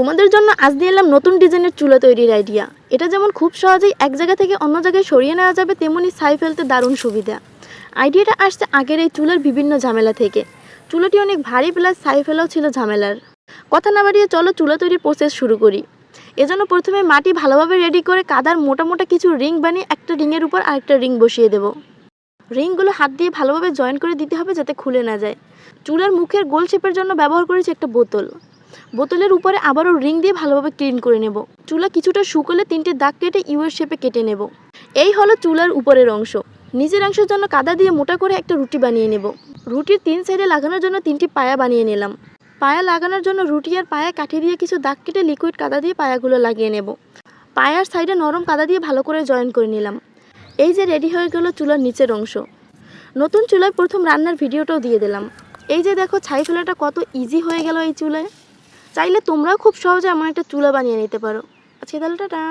তোমাদের জন্য আজ দিয়ে এলাম নতুন ডিজাইনের চুলা তৈরির আইডিয়া এটা যেমন খুব সহজেই এক জায়গা থেকে অন্য জায়গায় সরিয়ে নেওয়া যাবে, তেমনি ছাই ফেলতে দারুণ সুবিধা। আইডিয়াটা আসছে আগের এই চুলার বিভিন্ন ঝামেলা থেকে। চুলাটি অনেক ভারী প্লাস ছাই ফেলাও ছিল ঝামেলার। কথা না বাড়িয়ে চলো চুলা তৈরির প্রসেস শুরু করি। এজন্য প্রথমে মাটি ভালোভাবে রেডি করে কাদার মোটা মোটা কিছু রিং বানিয়ে একটা রিংয়ের উপর আরেকটা রিং বসিয়ে দেবো। রিংগুলো হাত দিয়ে ভালোভাবে জয়েন করে দিতে হবে যাতে খুলে না যায়। চুলার মুখের গোল শেপের জন্য ব্যবহার করেছি একটা বোতল। বোতলের উপরে আবারও রিং দিয়ে ভালোভাবে ক্লিন করে নেব। চুলা কিছুটা শুকলে তিনটে দাগ কেটে ইউএর শেপে কেটে নেব। এই হলো চুলার উপরের অংশ। নিচের অংশের জন্য কাদা দিয়ে মোটা করে একটা রুটি বানিয়ে নেব। রুটির তিন সাইডে লাগানোর জন্য তিনটি পায়া বানিয়ে নিলাম। পায়া লাগানোর জন্য রুটি আর পায়া কাঠি দিয়ে কিছু দাগ কেটে লিকুইড কাদা দিয়ে পায়াগুলো লাগিয়ে নেব। পায়ার সাইডে নরম কাদা দিয়ে ভালো করে জয়েন করে নিলাম। এই যে রেডি হয়ে গেল চুলার নিচের অংশ। নতুন চুলায় প্রথম রান্নার ভিডিওটাও দিয়ে দিলাম। এই যে দেখো ছাই ফেলাটা কত ইজি হয়ে গেল এই চুলায়। চাইলে তোমরাও খুব সহজে এমন একটা চুলা বানিয়ে নিতে পারো। আজকে তাহলে টাটা।